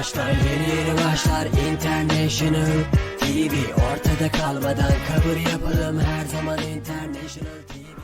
başlar Yeni yeni başlar International TV Ortada kalmadan kabul yapalım Her zaman International TV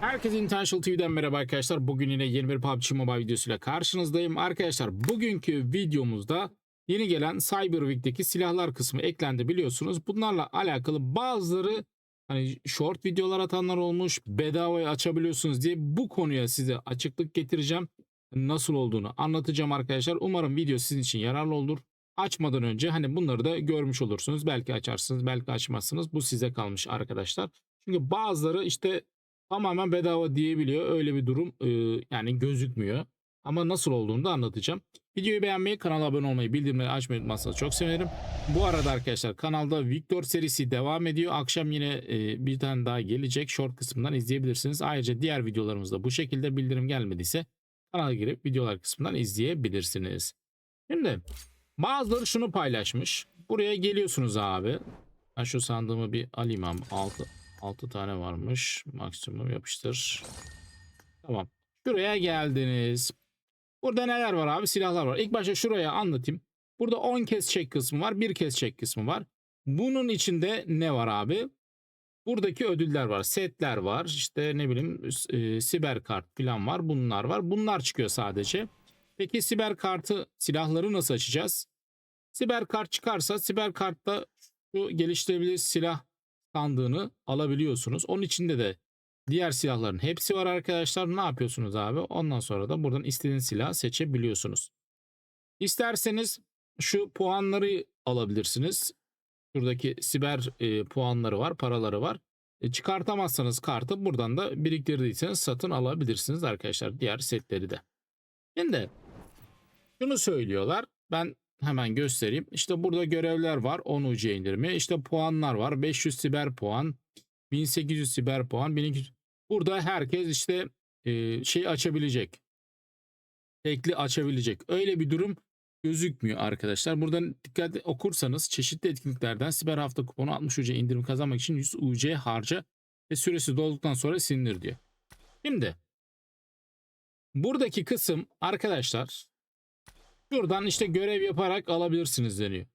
Herkese Intentional TV'den merhaba arkadaşlar. Bugün yine yeni bir PUBG Mobile videosuyla karşınızdayım. Arkadaşlar bugünkü videomuzda yeni gelen Cyber Week'teki silahlar kısmı eklendi biliyorsunuz. Bunlarla alakalı bazıları hani short videolar atanlar olmuş bedavaya açabiliyorsunuz diye bu konuya size açıklık getireceğim. Nasıl olduğunu anlatacağım arkadaşlar. Umarım video sizin için yararlı olur. Açmadan önce hani bunları da görmüş olursunuz. Belki açarsınız belki açmazsınız. Bu size kalmış arkadaşlar. Çünkü bazıları işte tamamen bedava diyebiliyor. Öyle bir durum yani gözükmüyor. Ama nasıl olduğunu da anlatacağım. Videoyu beğenmeyi, kanala abone olmayı, bildirimleri açmayı unutmazsanız çok sevinirim. Bu arada arkadaşlar kanalda Victor serisi devam ediyor. Akşam yine bir tane daha gelecek. Short kısmından izleyebilirsiniz. Ayrıca diğer videolarımızda bu şekilde bildirim gelmediyse kanala girip videolar kısmından izleyebilirsiniz. Şimdi bazıları şunu paylaşmış. Buraya geliyorsunuz abi. Ben şu sandığımı bir alayım abi. 6, 6 tane varmış. Maksimum yapıştır. Tamam. Şuraya geldiniz. Burada neler var abi? Silahlar var. İlk başta şuraya anlatayım. Burada 10 kez çek kısmı var. 1 kez çek kısmı var. Bunun içinde ne var abi? Buradaki ödüller var. Setler var. İşte ne bileyim e, siber kart falan var. Bunlar var. Bunlar çıkıyor sadece. Peki siber kartı silahları nasıl açacağız? Siber kart çıkarsa siber kartta şu geliştirebilir silah sandığını alabiliyorsunuz. Onun içinde de diğer silahların hepsi var arkadaşlar. Ne yapıyorsunuz abi? Ondan sonra da buradan istediğiniz silahı seçebiliyorsunuz. İsterseniz şu puanları alabilirsiniz. Şuradaki siber e, puanları var, paraları var. E, çıkartamazsanız kartı buradan da biriktirdiyseniz satın alabilirsiniz arkadaşlar. Diğer setleri de. Şimdi şunu söylüyorlar. Ben hemen göstereyim. İşte burada görevler var. 10 UC indirimi. İşte puanlar var. 500 siber puan. 1800 siber puan. 1200. Burada herkes işte e, şey açabilecek. Tekli açabilecek. Öyle bir durum gözükmüyor arkadaşlar. Buradan dikkat okursanız çeşitli etkinliklerden siber hafta kuponu 60 UC indirim kazanmak için 100 UC harca ve süresi dolduktan sonra silinir diyor. Şimdi buradaki kısım arkadaşlar şuradan işte görev yaparak alabilirsiniz deniyor.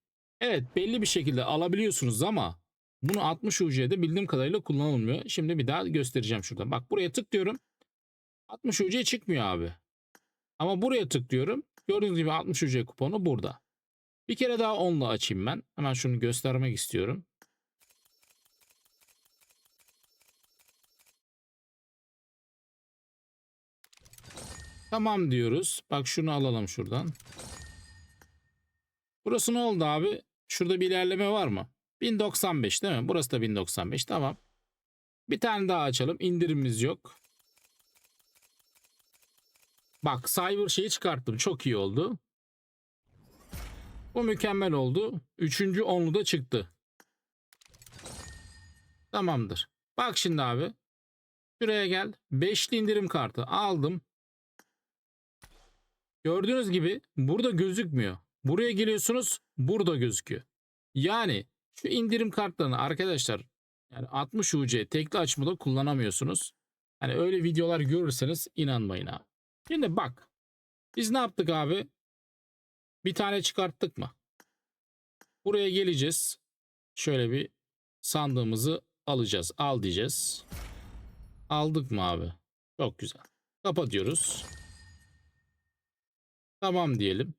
Evet belli bir şekilde alabiliyorsunuz ama bunu 60 UC'de bildiğim kadarıyla kullanılmıyor. Şimdi bir daha göstereceğim şurada. Bak buraya tıklıyorum. 60 UC çıkmıyor abi. Ama buraya tıklıyorum. Gördüğünüz gibi 60 UC kuponu burada. Bir kere daha onunla açayım ben. Hemen şunu göstermek istiyorum. Tamam diyoruz. Bak şunu alalım şuradan. Burası ne oldu abi? Şurada bir ilerleme var mı? 1095 değil mi? Burası da 1095 tamam. Bir tane daha açalım. İndirimimiz yok. Bak Cyber şeyi çıkarttım. Çok iyi oldu. Bu mükemmel oldu. Üçüncü onlu da çıktı. Tamamdır. Bak şimdi abi. Şuraya gel. Beşli indirim kartı aldım. Gördüğünüz gibi burada gözükmüyor. Buraya geliyorsunuz burada gözüküyor. Yani şu indirim kartlarını arkadaşlar yani 60 UC tekli açmada kullanamıyorsunuz. Hani öyle videolar görürseniz inanmayın abi. Şimdi bak. Biz ne yaptık abi? Bir tane çıkarttık mı? Buraya geleceğiz. Şöyle bir sandığımızı alacağız. Al diyeceğiz. Aldık mı abi? Çok güzel. Kapatıyoruz. Tamam diyelim.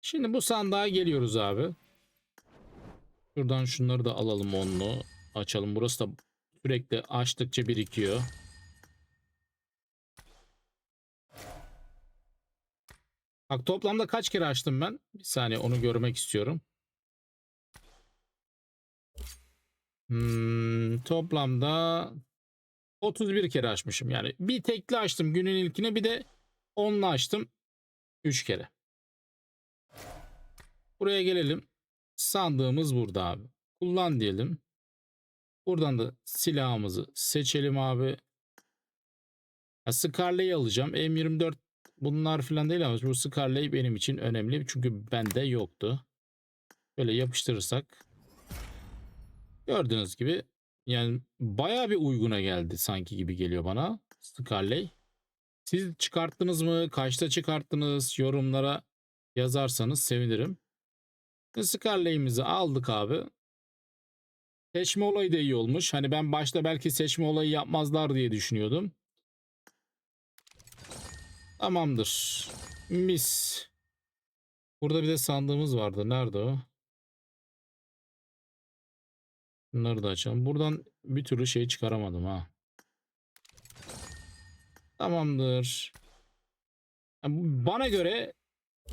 Şimdi bu sandığa geliyoruz abi. Şuradan şunları da alalım onlu. Açalım. Burası da sürekli açtıkça birikiyor. Bak toplamda kaç kere açtım ben? Bir saniye onu görmek istiyorum. Hmm, toplamda 31 kere açmışım. Yani bir tekli açtım günün ilkine bir de onlu açtım. 3 kere. Buraya gelelim. Sandığımız burada abi. Kullan diyelim. Buradan da silahımızı seçelim abi. Ya Scarlet'i alacağım. M24 bunlar falan değil ama bu Scarlet benim için önemli. Çünkü bende yoktu. Böyle yapıştırırsak. Gördüğünüz gibi yani baya bir uyguna geldi sanki gibi geliyor bana. Scarlet. Siz çıkarttınız mı? Kaçta çıkarttınız? Yorumlara yazarsanız sevinirim. Scarlet'imizi aldık abi. Seçme olayı da iyi olmuş. Hani ben başta belki seçme olayı yapmazlar diye düşünüyordum. Tamamdır. Mis. Burada bir de sandığımız vardı. Nerede o? Bunları da açalım. Buradan bir türlü şey çıkaramadım ha. Tamamdır. Yani bana göre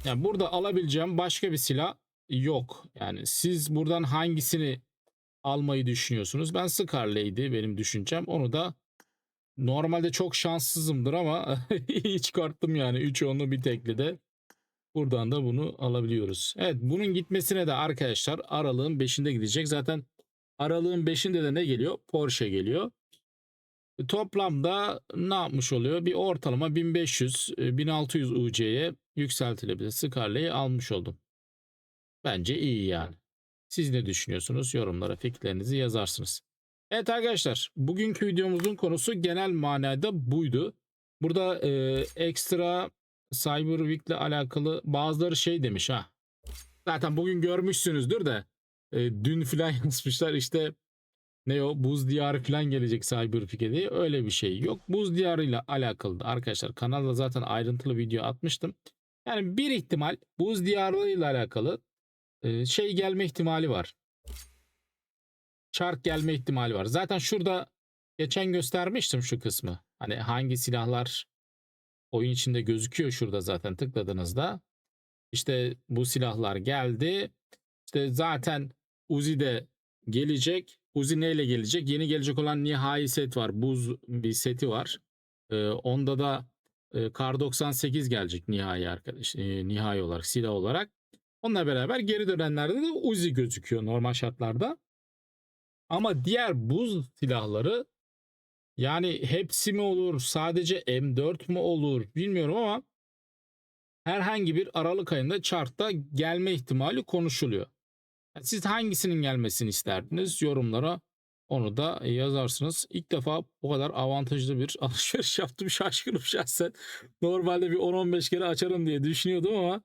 yani burada alabileceğim başka bir silah yok. Yani siz buradan hangisini almayı düşünüyorsunuz? Ben Scarlet'ydi benim düşüncem. Onu da normalde çok şanssızımdır ama iyi çıkarttım yani. 3 onlu bir tekli de. Buradan da bunu alabiliyoruz. Evet bunun gitmesine de arkadaşlar aralığın 5'inde gidecek. Zaten aralığın 5'inde de ne geliyor? Porsche geliyor. E, Toplamda ne yapmış oluyor? Bir ortalama 1500-1600 UC'ye yükseltilebilir. Scarlet'i almış oldum. Bence iyi yani. Siz ne düşünüyorsunuz? Yorumlara fikirlerinizi yazarsınız. Evet arkadaşlar bugünkü videomuzun konusu genel manada buydu. Burada e, ekstra Cyber Week ile alakalı bazıları şey demiş ha. Zaten bugün görmüşsünüzdür de e, dün filan yazmışlar işte ne o buz diyarı falan gelecek Cyberpik'e diye öyle bir şey yok. Buz diyarı ile alakalı da arkadaşlar kanalda zaten ayrıntılı video atmıştım. Yani bir ihtimal buz diyarı ile alakalı e, şey gelme ihtimali var. Çark gelme ihtimali var. Zaten şurada geçen göstermiştim şu kısmı. Hani hangi silahlar oyun içinde gözüküyor şurada zaten tıkladığınızda. İşte bu silahlar geldi. İşte zaten Uzi de gelecek. Uzi neyle gelecek? Yeni gelecek olan nihai set var. Buz bir seti var. Ee, onda da e, Kar 98 gelecek nihai arkadaş. e, nihai olarak silah olarak. Onunla beraber geri dönenlerde de Uzi gözüküyor normal şartlarda. Ama diğer buz silahları yani hepsi mi olur sadece M4 mü olur bilmiyorum ama herhangi bir Aralık ayında chartta gelme ihtimali konuşuluyor. Siz hangisinin gelmesini isterdiniz? Yorumlara onu da yazarsınız. İlk defa bu kadar avantajlı bir alışveriş yaptım şaşkınım şahsen. Normalde bir 10-15 kere açarım diye düşünüyordum ama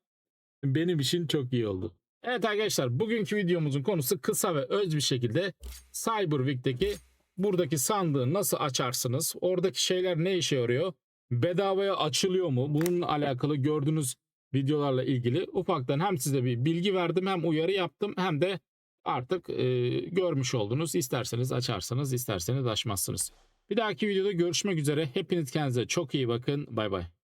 benim için çok iyi oldu. Evet arkadaşlar bugünkü videomuzun konusu kısa ve öz bir şekilde Cyberweek'teki buradaki sandığı nasıl açarsınız? Oradaki şeyler ne işe yarıyor? Bedavaya açılıyor mu? Bununla alakalı gördüğünüz videolarla ilgili ufaktan hem size bir bilgi verdim hem uyarı yaptım hem de artık e, görmüş oldunuz. İsterseniz açarsanız isterseniz açmazsınız. Bir dahaki videoda görüşmek üzere. Hepiniz kendinize çok iyi bakın. Bay bay.